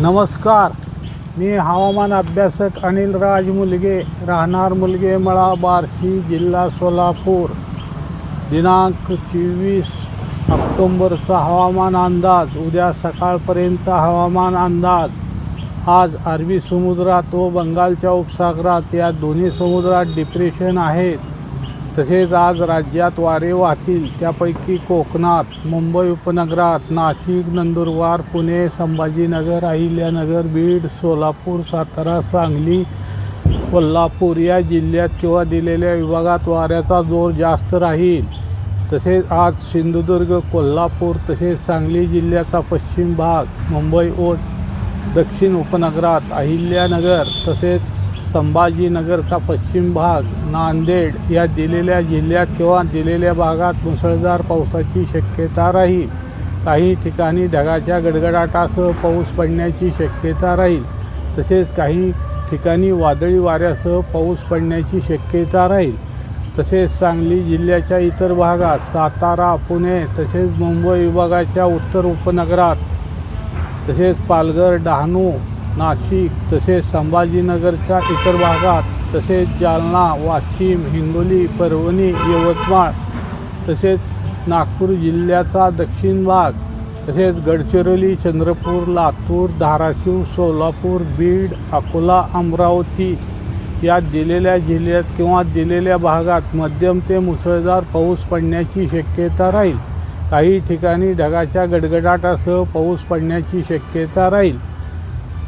नमस्कार. मी हवामान अभ्यासक अनिल राज मुलगे. राहणार मुलगे मळा बार्शी जिल्हा सोलापूर. दिनांक चोवीस ऑक्टोंबरचा हवामान अंदाज. उद्या सकाळपर्यंत हवामान अंदाज. आज अरबी समुद्रात व बंगालच्या उपसागरात या दोन्ही समुद्रात डिप्रेशन आहेत. तसेच आज राज्यात वारे वाहतील. त्यापैकी कोकणात मुंबई उपनगरात नाशिक नंदुरबार पुणे संभाजीनगर अहिल्यानगर बीड सोलापूर सातारा सांगली कोल्हापूर या जिल्ह्यात किंवा दिलेल्या विभागात वाऱ्याचा जोर जास्त राहील. तसेच आज सिंधुदुर्ग कोल्हापूर तसेच सांगली जिल्ह्याचा पश्चिम भाग मुंबई व दक्षिण उपनगरात अहिल्यानगर तसेच संभाजीनगरचा पश्चिम भाग नांदेड या दिलेल्या जिल्ह्यात किंवा दिलेल्या भागात मुसळधार पावसाची शक्यता राहील. काही ठिकाणी ढगाच्या गडगडाटासह पाऊस पडण्याची शक्यता राहील. तसेच काही ठिकाणी वादळी वाऱ्यासह पाऊस पडण्याची शक्यता राहील. तसेच सांगली जिल्ह्याच्या इतर भागात सातारा पुणे तसेच मुंबई विभागाच्या उत्तर उपनगरात तसेच पालघर डहाणू नाशिक तसेच संभाजीनगरच्या इतर भागात तसेच जालना वाशिम हिंगोली परभणी यवतमाळ तसेच नागपूर जिल्ह्याचा दक्षिण भाग तसेच गडचिरोली चंद्रपूर लातूर धाराशिव सोलापूर बीड अकोला अमरावती या दिलेल्या जिल्ह्यात किंवा दिलेल्या भागात मध्यम ते मुसळधार पाऊस पडण्याची शक्यता राहील. काही ठिकाणी ढगाच्या गडगडाटासह पाऊस पडण्याची शक्यता राहील.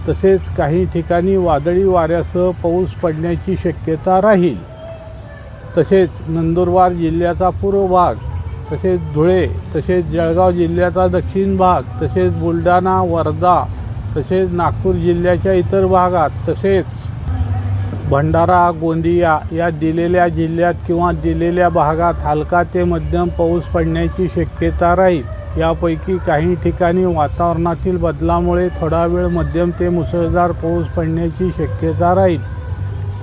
तसेच काही ठिकाणी वादळी वाऱ्यासह पाऊस पडण्याची शक्यता राहील. तसेच नंदुरबार जिल्ह्याचा पूर्व भाग तसेच धुळे तसेच जळगाव जिल्ह्याचा दक्षिण भाग तसेच बुलढाणा वर्धा तसेच नागपूर जिल्ह्याच्या इतर भागात तसेच भंडारा गोंदिया या दिलेल्या जिल्ह्यात किंवा दिलेल्या भागात हलका ते मध्यम पाऊस पडण्याची शक्यता राहील. यापैकी काही ठिकाणी वातावरणातील बदलामुळे थोडा वेळ मध्यम ते मुसळधार पाऊस पडण्याची शक्यता राहील.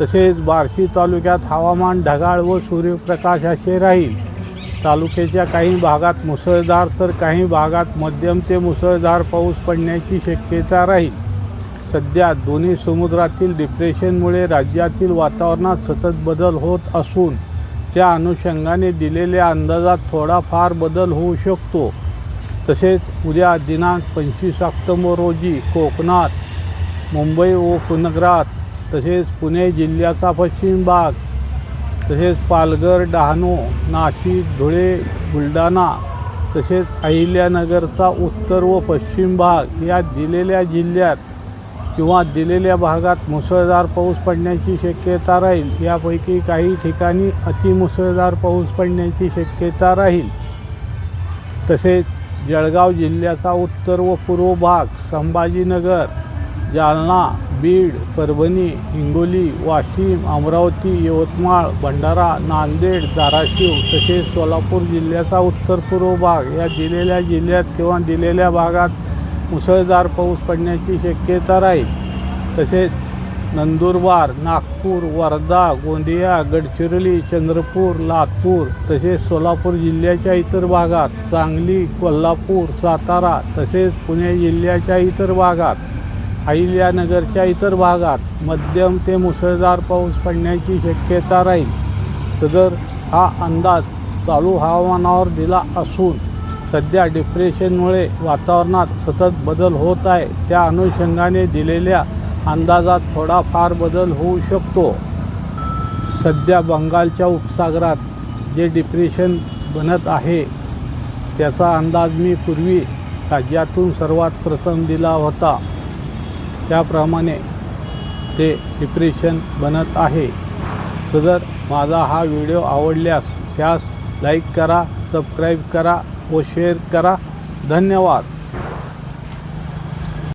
तसेच बार्शी तालुक्यात हवामान ढगाळ व सूर्यप्रकाश असे राहील. तालुक्याच्या काही भागात मुसळधार तर काही भागात मध्यम ते मुसळधार पाऊस पडण्याची शक्यता राहील. सध्या दोन्ही समुद्रातील डिप्रेशनमुळे राज्यातील वातावरणात सतत बदल होत असून त्या अनुषंगाने दिलेल्या अंदाजात थोडाफार बदल होऊ शकतो. तसेच उद्या दिनांक पंचवीस ऑक्टोबर रोजी कोकणात मुंबई व उपनगरात तसेच पुणे जिल्ह्याचा पश्चिम भाग तसेच पालघर डहाणू नाशिक धुळे बुलढाणा तसेच अहिल्यानगरचा उत्तर व पश्चिम भाग या दिलेल्या जिल्ह्यात किंवा दिलेल्या भागात मुसळधार पाऊस पडण्याची शक्यता राहील. यापैकी काही ठिकाणी अतिमुसळधार पाऊस पडण्याची शक्यता राहील. तसेच जळगाव जिल्ह्याचा उत्तर व पूर्व भाग संभाजीनगर जालना बीड परभणी हिंगोली वाशिम अमरावती यवतमाळ भंडारा नांदेड धाराशिव तसेच सोलापूर जिल्ह्याचा उत्तर पूर्व भाग. या दिलेल्या जिल्ह्यात किंवा दिलेल्या भागात मुसळधार पाऊस पडण्याची शक्यता राहील. तसेच नंदुरबार नागपूर वर्धा गोंदिया गडचिरोली चंद्रपूर लातूर तसेच सोलापूर जिल्ह्याच्या इतर भागात सांगली कोल्हापूर सातारा तसेच पुणे जिल्ह्याच्या इतर भागात अहिल्यानगरच्या इतर भागात मध्यम ते मुसळधार पाऊस पडण्याची शक्यता राहील. सदर हा अंदाज चालू हवामानावर दिला असून सध्या डिप्रेशनमुळे वातावरणात सतत बदल होत आहे. त्या अनुषंगाने दिलेल्या अंदाजात थोडाफार बदल होऊ शकतो. सध्या बंगालच्या उपसागरात जे डिप्रेशन बनत आहे त्याचा अंदाज मी पूर्वी राज्यातून सर्वात प्रथम दिला होता. त्याप्रमाणे ते डिप्रेशन बनत आहे. सदर माझा हा व्हिडिओ आवडल्यास त्यास लाईक करा सबस्क्राईब करा व शेअर करा. धन्यवाद.